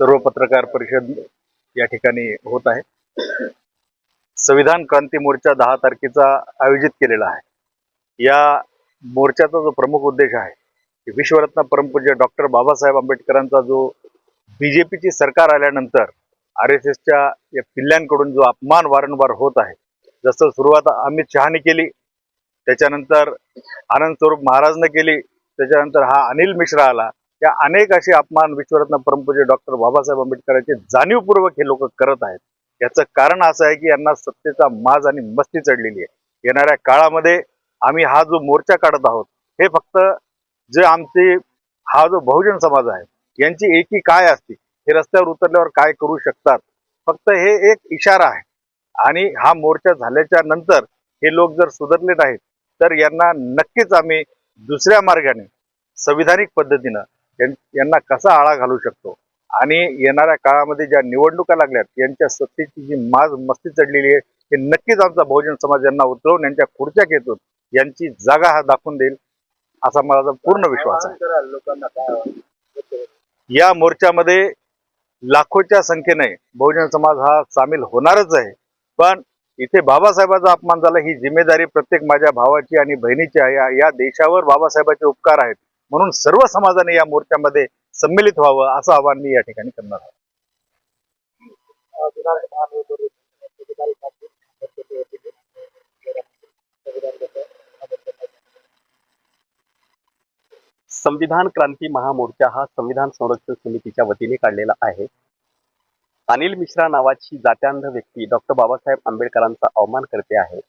सर्व पत्रकार परिषद या ठिकाणी होत आहे. संविधान क्रांती मोर्चा दहा तारखेचा आयोजित केलेला आहे. या मोर्चाचा जो प्रमुख उद्देश आहे की विश्वरत्न परमपूज्य डॉक्टर बाबासाहेब आंबेडकरांचा जो बीजेपीची सरकार आल्यानंतर आर एस एसच्या या पिल्ल्यांकडून जो अपमान वारंवार होत आहे जसं सुरुवात अमित शहाने केली त्याच्यानंतर आनंद स्वरूप महाराजनं केली त्याच्यानंतर हा अनिल मिश्रा आला त्या अनेक असे अपमान विश्वरत्न परमपूज्य डॉक्टर बाबासाहेब आंबेडकरांचे जाणीवपूर्वक हे लोक करत आहेत. याचं कारण असं आहे की यांना सत्तेचा माज आणि मस्ती चढलेली आहे. येणाऱ्या काळामध्ये आम्ही हा जो मोर्चा काढत आहोत हे फक्त जे आमचे हा जो बहुजन समाज आहे यांची एकी काय असते हे रस्त्यावर उतरल्यावर काय करू शकतात? फक्त हे एक इशारा आहे. आणि हा मोर्चा झाल्याच्यानंतर हे लोक जर सुधारले नाहीत तर यांना नक्कीच आम्ही दुसऱ्या मार्गाने संविधानिक पद्धतीनं यांना कसा आळा घालू शकतो? आणि येणाऱ्या काळामध्ये ज्या निवडणुका लागल्यात यांच्या सत्तेची जी माज मस्ती चढलेली आहे हे नक्कीच आमचा बहुजन समाज यांना उतरवून यांच्या खुर्च्या घेतून यांची जागा हा दाखवून देईल असा मला पूर्ण विश्वास आहे. या मोर्चामध्ये लाखोच्या संख्येने बहुजन समाज हा सामील होणारच आहे. पण इथे बाबासाहेबांचा अपमान झाला ही जिम्मेदारी प्रत्येक माझ्या भावाची आणि बहिणीची आहे. या- या देशावर बाबासाहेबाचे उपकार आहेत. म्हणून सर्व समाजाने या मोर्चामध्ये सम्मिलित व्हावं असं आवाहन मी या ठिकाणी करणार आहे. संविधान क्रांती महामोर्चा हा संविधान संरक्षण समितीच्या वतीने काढलेला आहे. अनिल मिश्रा नावाची जात्यांध व्यक्ती डॉक्टर बाबासाहेब आंबेडकरांचा अवमान करते आहे.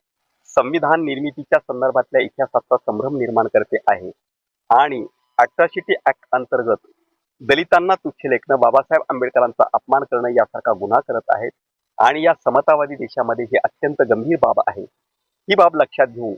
संविधान निर्मितीच्या संदर्भातल्या इतिहासाचा संभ्रम निर्माण करते आहे. आणि अट्रॉसिटी ऍक्ट अंतर्गत दलितांना तुच्छ लेखणं बाबासाहेब आंबेडकरांचा अपमान करणं यासारखा गुन्हा करत आहेत. आणि या समतावादी देशामध्ये ही अत्यंत गंभीर बाब आहे. ही बाब लक्षात घेऊन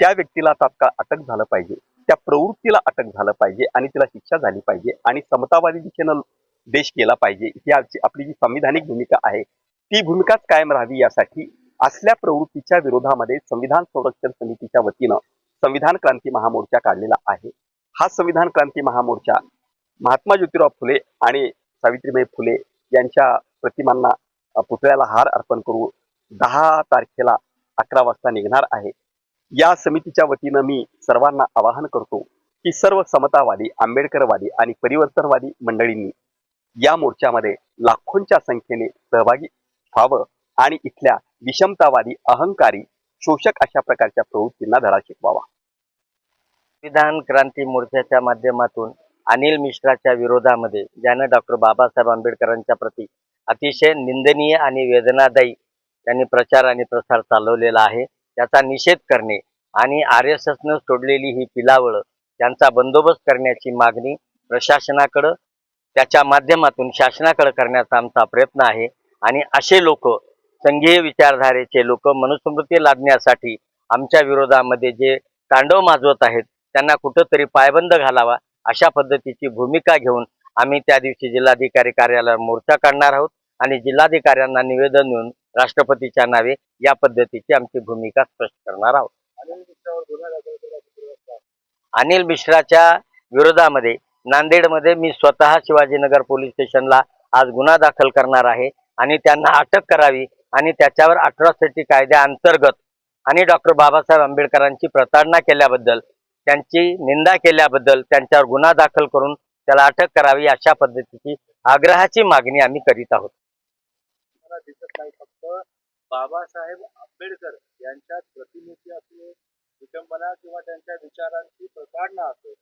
त्या व्यक्तीला तात्काळ अटक झालं पाहिजे. त्या प्रवृत्तीला अटक झालं पाहिजे आणि तिला शिक्षा झाली पाहिजे आणि समतावादी दिशेनं देश केला पाहिजे. ही आजची आपली जी संविधानिक भूमिका आहे ती भूमिकाच कायम राहावी यासाठी असल्या प्रवृत्तीच्या विरोधामध्ये संविधान संरक्षण समितीच्या वतीनं संविधान क्रांती महामोर्चा काढलेला आहे. हा संविधान क्रांती महामोर्चा महात्मा ज्योतिराव फुले आणि सावित्रीबाई फुले यांच्या प्रतिमांना पुतळ्याला हार अर्पण करू दहा तारखेला अकरा वाजता निघणार आहे. या समितीच्या वतीनं मी सर्वांना आवाहन करतो की सर्व समतावादी आंबेडकरवादी आणि परिवर्तनवादी मंडळींनी या मोर्चामध्ये लाखोंच्या संख्येने सहभागी व्हावं आणि इथल्या विषमतावादी अहंकारी शोषक अशा प्रकारच्या प्रवृत्तींना धडा शिकवावा. संविधान क्रांती मोर्चाच्या माध्यमातून अनिल मिश्राच्या विरोधामध्ये ज्यानं डॉक्टर बाबासाहेब आंबेडकरांच्या प्रती अतिशय निंदनीय आणि वेदनादायी त्यांनी प्रचार आणि प्रसार चालवलेला आहे त्याचा निषेध करणे आणि आर एस एसनं सोडलेली ही पिलावळं त्यांचा बंदोबस्त करण्याची मागणी प्रशासनाकडं त्याच्या माध्यमातून शासनाकडे करण्याचा आमचा प्रयत्न आहे आणि असे लोक संघीय विचारधारेचे लोक मनुस्मृती लादण्यासाठी आमच्या विरोधामध्ये जे तांडव माजवत आहेत त्यांना कुठंतरी पायबंद घालावा अशा पद्धतीची भूमिका घेऊन आम्ही त्या दिवशी जिल्हाधिकारी कार्यालयावर मोर्चा काढणार आहोत आणि जिल्हाधिकाऱ्यांना निवेदन देऊन राष्ट्रपतीच्या नावे या पद्धतीची आमची भूमिका स्पष्ट करणार आहोत. अनिल मिश्राच्या विरोधामध्ये नांदेडमध्ये मी स्वतः शिवाजीनगर पोलीस स्टेशनला आज गुन्हा दाखल करणार आहे आणि त्यांना अटक करावी आणि त्याच्यावर अट्रॉसिटी कायद्याअंतर्गत आणि डॉक्टर बाबासाहेब आंबेडकरांची प्रताडणा केल्याबद्दल त्यांची निंदा केल्याबद्दल त्यांच्यावर गुन्हा दाखल करून त्याला अटक करावी अशा पद्धतीची आग्रहाची मागणी आम्ही करीत आहोत. मला दिसत नाही फक्त बाबासाहेब आंबेडकर यांच्या प्रतिमेची असो विटंबना किंवा त्यांच्या विचारांची प्रताडणा असो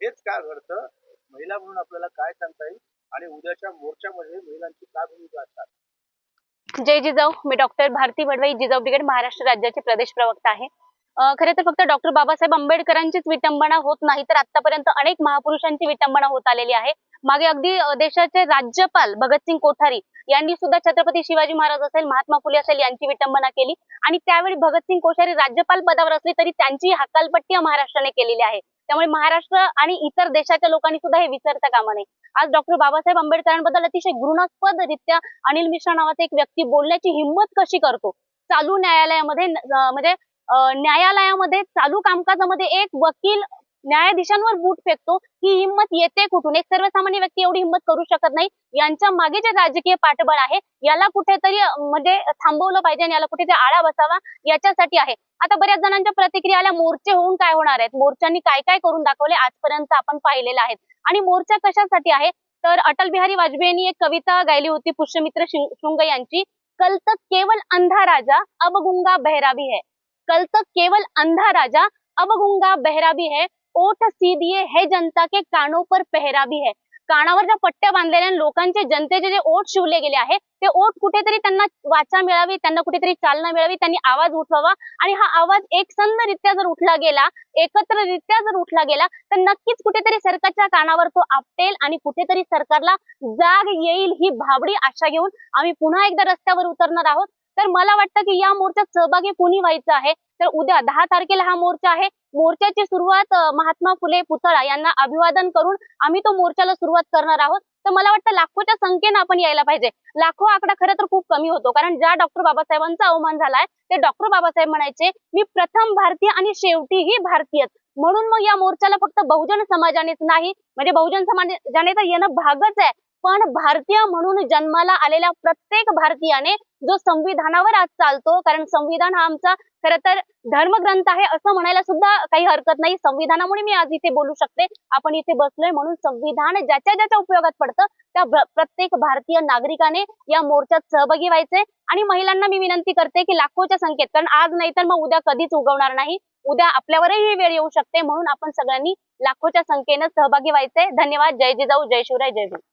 हेच का घडतं? महिला म्हणून आपल्याला काय सांगता येईल? आणि उद्याच्या मोर्चामध्ये महिलांची काय भूमिका असतात? जय जिजाऊ मी डॉक्टर भारती वडवाई जिजाऊ ब्रिगेड महाराष्ट्र राज्याचे प्रदेश प्रवक्ता आहे. खरे तर फक्त डॉक्टर बाबासाहेब आंबेडकरांचीच विटंबना होत नाही तर आतापर्यंत अनेक महापुरुषांची विटंबना होत आलेली आहे. मागे अगदी देशाचे राज्यपाल भगतसिंग कोठारी यांनी सुद्धा छत्रपती शिवाजी महाराज असेल महात्मा फुले असेल यांची विटंबना केली. आणि त्यावेळी भगतसिंग कोश्यारी राज्यपाल पदावर असले तरी त्यांची हकालपट्टी महाराष्ट्राने केलेली आहे. त्यामुळे महाराष्ट्र आणि इतर देशाच्या लोकांनी सुद्धा हे विसरता कामा नये. आज डॉक्टर बाबासाहेब आंबेडकरांबद्दल अतिशय घृणास्पद रित्या अनिल मिश्रा नावाचा एक व्यक्ती बोलण्याची हिंमत कशी करतो? चालू न्यायालयामध्ये म्हणजे न्यायालयामध्ये चालू कामकाजामध्ये एक वकील न्यायाधीशांवर बूट फेकतो ही हिंमत येते कुठून? एक सर्वसामान्य व्यक्ती एवढी हिंमत करू शकत नाही. यांच्या मागे जे राजकीय पाठबळ आहे याला कुठेतरी म्हणजे थांबवलं पाहिजे आणि याला कुठेतरी आळा बसावा याच्यासाठी आहे. आता बऱ्याच जणांच्या प्रतिक्रिया आल्या मोर्चे होऊन काय होणार आहेत? मोर्चांनी काय काय करून दाखवले? आजपर्यंत आपण पाहिलेलं आहे आणि मोर्चा कशासाठी आहे? तर अटल बिहारी वाजपेयी यांनी एक कविता गायली होती पुष्यमित्र शृ- शृंग यांची कल तक केवल अंधा राजा अब गुंगा बहरा भी है. कल तक केवल अंधा राजा अब गुंगा बहरा भी है। ओठ सीधिए है जनता के कानों पर पहरा भी है। कानावर ज्या पट्ट्या बांधलेल्या लोकांचे जनतेचे जे ओठ शिवले गेले आहे ते ओठ कुठेतरी त्यांना वाचा मिळावी त्यांना कुठेतरी चालना मिळावी त्यांनी आवाज उठवावा आणि हा आवाज एकसंधरित्या जर उठला गेला एकत्ररित्या जर उठला गेला तर नक्कीच कुठेतरी सरकारच्या कानावर तो आपटेल आणि कुठेतरी सरकारला जाग येईल ही भाबडी आशा घेऊन आम्ही पुन्हा एकदा रस्त्यावर उतरणार आहोत. तर मला वाटतं की या मोर्चात सहभागी कोणी व्हायचं आहे? तर उद्या दहा तारखेला हा मोर्चा आहे. मोर्चाची सुरुवात महात्मा फुले पुतळा यांना अभिवादन करून आम्ही तो मोर्चाला सुरुवात करणार आहोत. तर मला वाटतं लाखोच्या संख्येनं आपण यायला पाहिजे. लाखो आकडा खरं तर खूप कमी होतो. कारण ज्या डॉक्टर बाबासाहेबांचा अवमान झालाय ते डॉक्टर बाबासाहेब म्हणायचे मी प्रथम भारतीय आणि शेवटीही भारतीय म्हणून मग या मोर्चाला फक्त बहुजन समाजानेच नाही म्हणजे बहुजन समाजाने तर येणं भागच आहे. पण भारतीय म्हणून जन्माला आलेल्या प्रत्येक भारतीयाने जो संविधानावर आज चालतो कारण संविधान हा आमचा खर तर धर्मग्रंथ आहे असं म्हणायला सुद्धा काही हरकत नाही. संविधानामुळे मी आज इथे बोलू शकते. आपण इथे बसलोय म्हणून संविधान ज्याच्या ज्याच्या उपयोगात पडतं त्या प्रत्येक भारतीय नागरिकाने या मोर्चात सहभागी व्हायचे. आणि महिलांना मी विनंती करते की लाखोच्या संख्येत कारण आज नाही तर मग उद्या कधीच उगवणार नाही. उद्या आपल्यावरही ही वेळ येऊ शकते म्हणून आपण सगळ्यांनी लाखोच्या संख्येनं सहभागी व्हायचंय धन्यवाद. जय जिजाऊ. जय शिवराय. जय भीम.